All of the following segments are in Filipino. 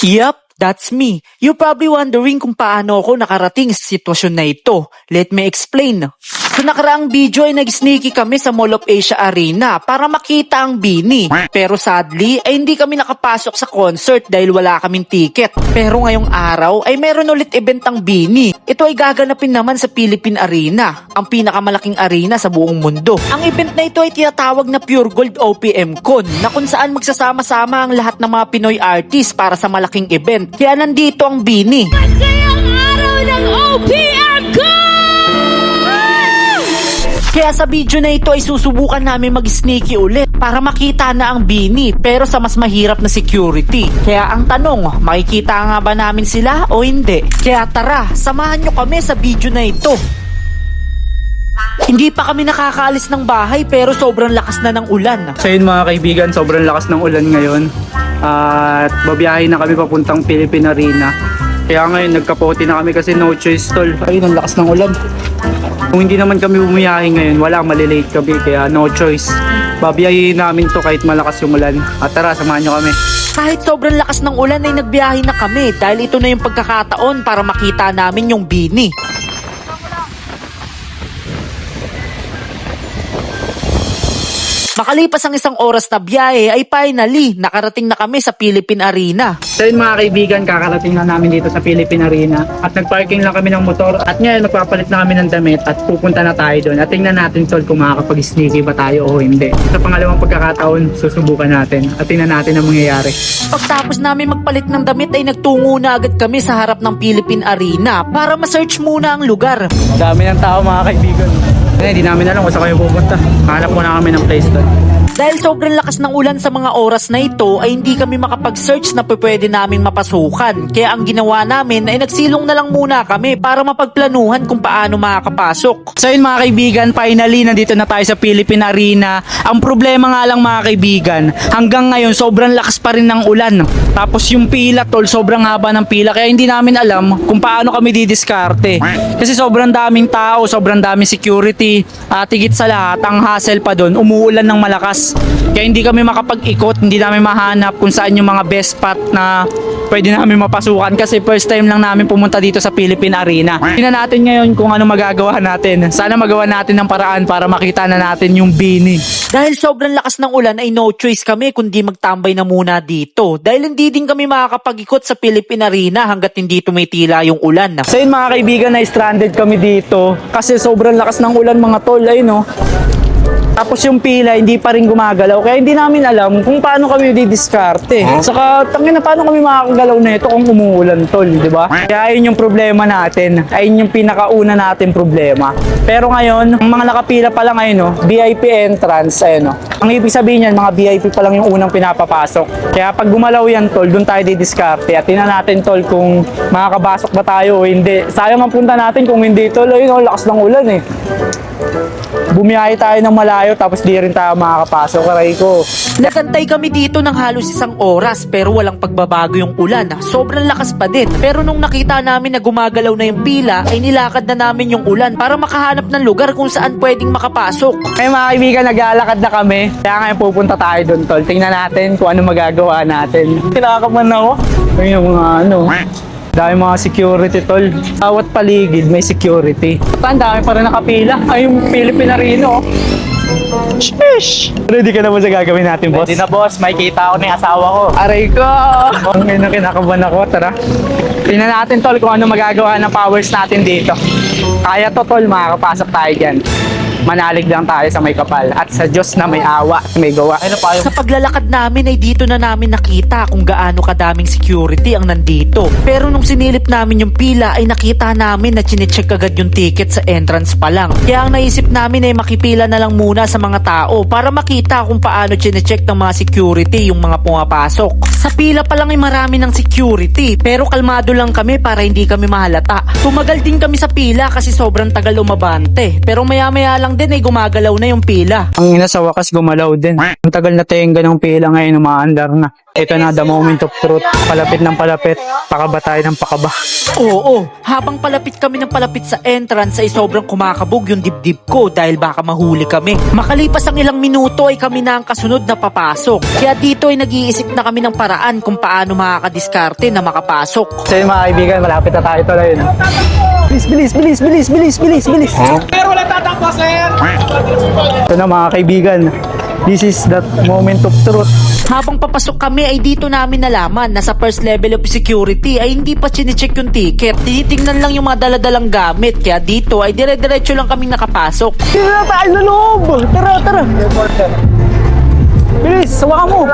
Yup, that's me. You're probably wondering kung paano ako nakarating sa sitwasyon na ito. Let me explain. Sa nakaraang video ay nag-sneaky kami sa Mall of Asia Arena para makita ang Bini. Pero sadly ay hindi kami nakapasok sa concert dahil wala kaming ticket. Pero ngayong araw ay meron ulit event ang Bini. Ito ay gaganapin naman sa Philippine Arena, ang pinakamalaking arena sa buong mundo. Ang event na ito ay tinatawag na Pure Gold OPM Con na kung saan magsasama-sama ang lahat ng mga Pinoy artists para sa malaking event. Kaya nandito ang Bini. Masayang araw ng OPM ko! Kaya sa video na ito ay susubukan namin mag-sneaky ulit para makita na ang Bini pero sa mas mahirap na security. Kaya ang tanong, makikita nga ba namin sila o hindi? Kaya tara, samahan nyo kami sa video na ito. Hindi pa kami nakakaalis ng bahay pero sobrang lakas na ng ulan. So yun mga kaibigan, sobrang lakas ng ulan ngayon. At babiyahin na kami papuntang Philippine Arena. Kaya ngayon nagkapote na kami kasi no choice tol. Ayun, ang lakas ng ulan. Kung hindi naman kami bumiyahe ngayon, wala, malilate kami. Kaya no choice. Babiyahin namin to kahit malakas yung ulan. At tara, samahan nyo kami. Kahit sobrang lakas ng ulan ay nagbiyahe na kami dahil ito na yung pagkakataon para makita namin yung Bini. Makalipas ang isang oras na biyahe ay finally nakarating na kami sa Philippine Arena. So yun mga kaibigan, kakarating na namin dito sa Philippine Arena. At nagparking lang kami ng motor. At ngayon, magpapalit na kami ng damit at pupunta na tayo doon. At tingnan natin tol kung makakapag-sneaky ba tayo o hindi. Sa pangalawang pagkakataon, susubukan natin. At tingnan natin ang mangyayari. Pagtapos namin magpalit ng damit ay nagtungo na agad kami sa harap ng Philippine Arena para ma-search muna ang lugar. Dami ng tao mga kaibigan. Eh, hindi namin alam kung saan kayo pupunta. Hanap muna kami ng place doon. Dahil sobrang lakas ng ulan sa mga oras na ito ay hindi kami makapag-search na pwede naming mapasukan. Kaya ang ginawa namin ay nagsilong na lang muna kami para mapagplanuhan kung paano makakapasok. So yun mga kaibigan, finally nandito na tayo sa Philippine Arena. Ang problema nga lang mga kaibigan, hanggang ngayon sobrang lakas pa rin ng ulan. Tapos yung pila tol, sobrang haba ng pila kaya hindi namin alam kung paano kami didiskarte. Kasi sobrang daming tao, sobrang daming security, at higit sa lahat, ang hassle pa doon, umuulan ng malakas. Kaya hindi kami makapag-ikot, hindi namin mahanap kung saan yung mga best spot na pwede namin mapasukan kasi first time lang namin pumunta dito sa Philippine Arena. Tingnan natin ngayon kung ano magagawa natin. Sana magawa natin ng paraan para makita na natin yung Bini. Dahil sobrang lakas ng ulan ay no choice kami kundi magtambay na muna dito. Dahil hindi din kami makakapag-ikot sa Philippine Arena hanggat hindi tumitila yung ulan. So yun mga kaibigan na stranded kami dito kasi sobrang lakas ng ulan mga tol ay no. Tapos yung pila hindi pa rin gumagalaw kaya hindi namin alam kung paano kami didiskarte. Saka tangin na paano kami makakagalaw na ito kung umuulan tol, di ba? Kaya yun yung problema natin. Ayun yung pinakauna natin problema. Pero ngayon, ang mga nakapila pa lang ngayon, no, VIP entrance, ayun no. Ang ibig sabihin yan, mga VIP pa lang yung unang pinapapasok. Kaya pag gumalaw yan tol, doon tayo didiskarte. At tingnan natin tol kung makakabasok ba tayo o hindi. Sayang ang punta natin kung hindi tol, ayun oh, lakas ng ulan eh. Bumiyahe tayo ng malayo tapos di rin tayo makakapasok. Aray ko. Nagantay kami dito ng halos isang oras pero walang pagbabago yung ulan. Sobrang lakas pa din. Pero nung nakita namin na gumagalaw na yung pila ay nilakad na namin yung ulan para makahanap ng lugar kung saan pwedeng makapasok. Ngayon mga kaibigan, naglalakad na kami. Kaya ngayon pupunta tayo doon tol. Tingnan natin kung ano magagawa natin. Kinakaman ako. Ayun yung mga ano. Dami mga security tol. Bawat paligid may security. Ang dami pa rin nakapila. Ay yung Philippine Arena oh. Sheesh! Ready ka na ba sa gagawin natin, boss? Hindi na boss, may kita ako ng asawa ko. Aray ko! Ngayon na kinakabahan ako. Tara. Tingnan natin, tol, kung ano magagawa ng powers natin dito. Kaya to, tol, makakapasok tayo dyan. Manalig lang tayo sa may kapal. At sa Diyos na may awa at may gawa. Ano pa yung Sa paglalakad namin ay dito na namin nakita kung gaano kadaming security ang nandito. Pero nung sinilip namin yung pila ay nakita namin na chinecheck agad yung ticket sa entrance pa lang. Kaya ang naisip namin ay makipila na lang muna sa mga tao para makita kung paano chinecheck ng mga security yung mga pumapasok. Sa pila pa lang ay marami ng security pero kalmado lang kami para hindi kami mahalata. Tumagal din kami sa pila kasi sobrang tagal umabante. Pero maya maya lang din ay gumagalaw na yung pila. Ang ina sa wakas gumalaw din. Ang tagal na tenga ng pila ngayon, umaandar na. Ito na the moment of truth. Palapit ng palapit. Pakaba tayo ng pakaba. Oo, habang palapit kami ng palapit sa entrance ay sobrang kumakabog yung dibdib ko dahil baka mahuli kami. Makalipas ang ilang minuto ay kami na ang kasunod na papasok. Kaya dito ay nag-iisip na kami ng paraan kung paano makakadiskarte na makapasok. So yun mga kaibigan, malapit na tayo tuloy. No? Bilis, bilis, bilis, bilis, bilis, bilis, bilis. Pero wala tatakbo, sir! Ito na mga kaibigan. This is that moment of truth. Habang papasok kami ay dito namin nalaman na sa first level of security ay hindi pa chinecheck yung ticket. Tinitingnan lang yung mga daladalang gamit. Kaya dito ay dire-diretso lang kaming nakapasok. Tira na tayo sa loob! Tara, tara! Bilis, sawa mo!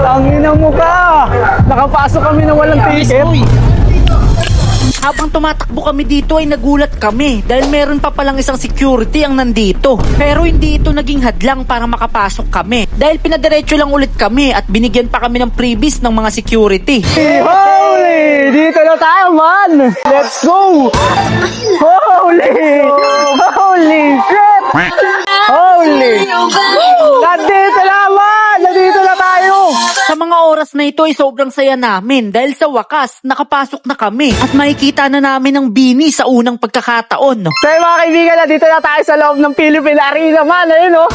Tangina mo ka! Nakapasok kami na walang ticket. Habang tumatakbo kami dito ay nagulat kami dahil meron pa palang isang security ang nandito. Pero hindi ito naging hadlang para makapasok kami dahil pinadiretso lang ulit kami at binigyan pa kami ng freebies ng mga security. Holy! Dito na tayo, man! Let's go! Holy! Holy shit! Holy! Nandito na, man! Mga oras na ito ay sobrang saya namin dahil sa wakas nakapasok na kami at makikita na namin ang bini sa unang pagkakataon. So mga kaibigan, nandito na tayo sa loob ng Philippine Arena, man! Ayun, oh!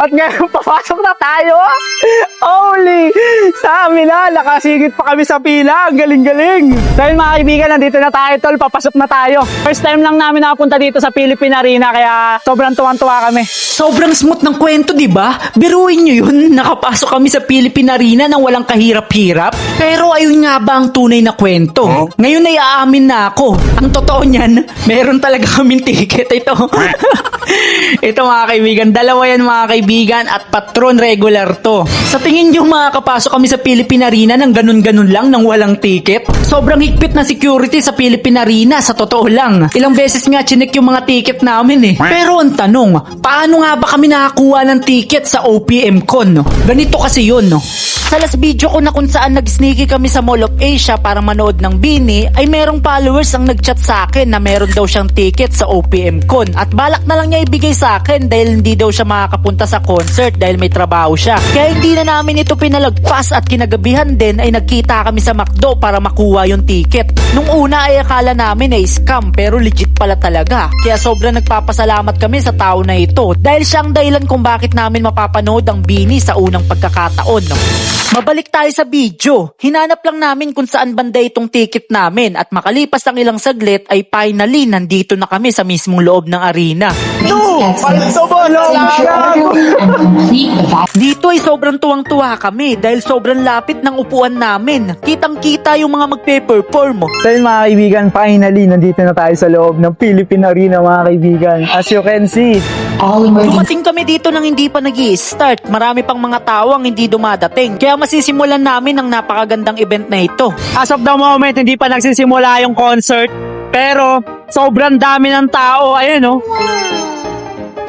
At ngayon, papasok na tayo! Holy! Sa amin na, nakasigit pa kami sa pila. Ang galing-galing! So yun, mga kaibigan, nandito na tayo, tol. Papasok na tayo. First time lang namin nakapunta dito sa Philippine Arena, kaya sobrang tuwan-tuwa kami. Sobrang smooth ng kwento, di ba? Biruin nyo yun, nakapasok kami sa Philippine Arena nang walang kahirap-hirap. Pero ayun nga ba ang tunay na kwento? Ngayon ay aamin na ako. Ang totoo niyan, meron talaga kaming ticket ito. ito mga kaibigan, dalawa yan mga kaibigan at patron regular to. Sa tingin nyo makakapasok kami sa Philippine Arena ng ganun-ganun lang nang walang ticket? Sobrang higpit na security sa Philippine Arena, sa totoo lang. Ilang beses nga chinek yung mga ticket namin eh. Pero ang tanong, paano nga ba kami nakakuha ng ticket sa OPM Con? Ganito kasi yun, no? Sa last video ko na kung saan nag-sneaky kami sa Mall of Asia para manood ng Bini, ay merong followers ang nag-chat sa akin na meron daw siyang ticket sa OPM Con. At balak na lang niya ibigay sa akin dahil hindi daw siya makakapunta sa concert dahil may trabaho siya. Kaya hindi na namin ito pinalagpas at kinagabihan din ay nagkita kami sa McDo para makuha yung ticket. Nung una ay akala namin ay scam pero legit pala talaga. Kaya sobrang nagpapasalamat kami sa tao na ito dahil siya ang dahilan kung bakit namin mapapanood ang Bini sa unang pagkakataon. Mabalik tayo sa video. Hinanap lang namin kung saan banda itong ticket namin at makalipas ang ilang saglit ay finally nandito na kami sa mismong loob ng arena. Palito mo, no? Dito ay sobrang tuwang-tuwa kami dahil sobrang lapit ng upuan namin. Kitang-kita yung mga magpe-perform. So yun mga kaibigan, finally, nandito na tayo sa loob ng Philippine Arena mga kaibigan. As you can see, Dumating kami dito nang hindi pa nag start Marami pang mga tao ang hindi dumadating. Kaya masisimulan namin ang napakagandang event na ito. as of the moment, hindi pa nagsisimula yung concert. Pero, sobrang dami ng tao. Ayun, oh.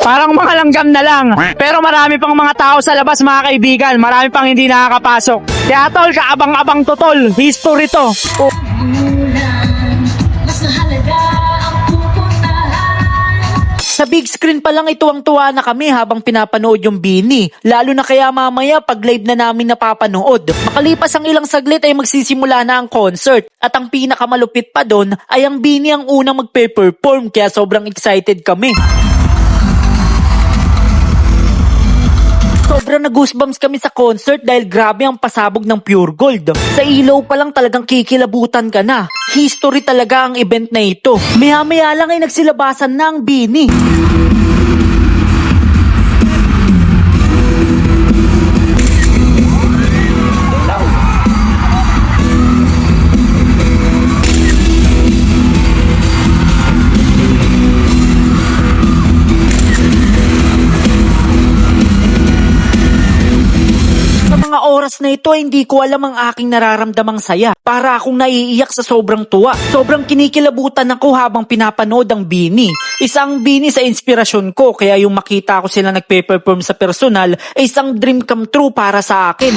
Parang mga langgam na lang. Pero marami pang mga tao sa labas, mga kaibigan. Marami pang hindi nakakapasok. Kaya tol, kaabang-abang to tol. History to. Mas Sa big screen pa lang ito ang tuwa na kami habang pinapanood yung Bini. Lalo na kaya mamaya pag live na namin napapanood. Makalipas ang ilang saglit ay magsisimula na ang concert. At ang pinakamalupit pa doon ay ang Bini ang unang magpe-perform kaya sobrang excited kami. Sobrang na-goosebumps kami sa concert dahil grabe ang pasabog ng pure gold. Sa ilaw pa lang talagang kikilabutan ka na. History talaga ang event na ito. Maya-maya lang ay nagsilabasan na ang bini. Oras na ito, hindi ko alam ang aking nararamdamang saya. Para akong naiiyak sa sobrang tuwa. Sobrang kinikilabutan ako habang pinapanood ang Bini. Isang Bini sa inspirasyon ko, kaya yung makita ko sila nagpe-perform sa personal, ay isang dream come true para sa akin.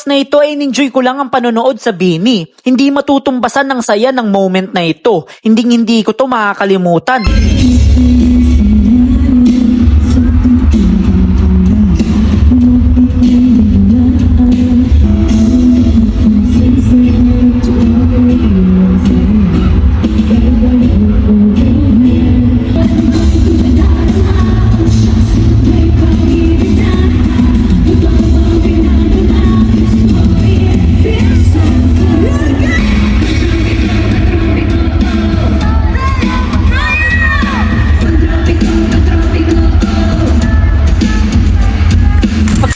Oras na ito ay enjoy ko lang ang panonood sa Bini. Hindi matutumbasan ng saya ng moment na ito. Hindi hindi ko to makakalimutan.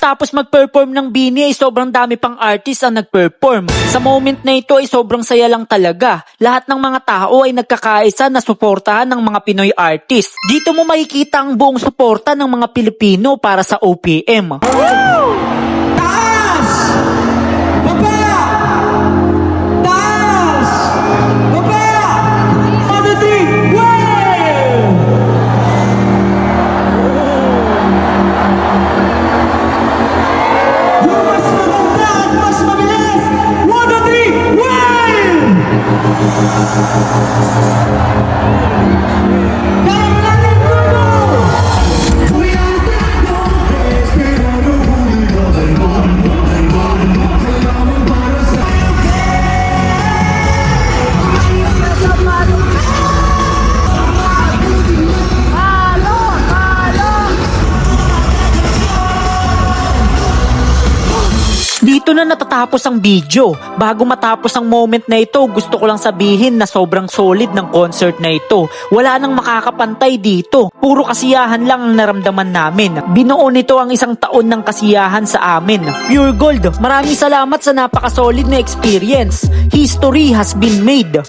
Pagtapos mag-perform ng Bini ay sobrang dami pang artist ang nag-perform. Sa moment na ito ay sobrang saya lang talaga. Lahat ng mga tao ay nagkakaisa na suportahan ng mga Pinoy artist. Dito mo makikita ang buong suporta ng mga Pilipino para sa OPM. Taas! Natatapos ang video. Bago matapos ang moment na ito, gusto ko lang sabihin na sobrang solid ng concert na ito. Wala nang makakapantay dito. Puro kasiyahan lang ang naramdaman namin. Binuo nito ang isang taon ng kasiyahan sa amin. Pure Gold, maraming salamat sa napaka-solid na experience. History has been made.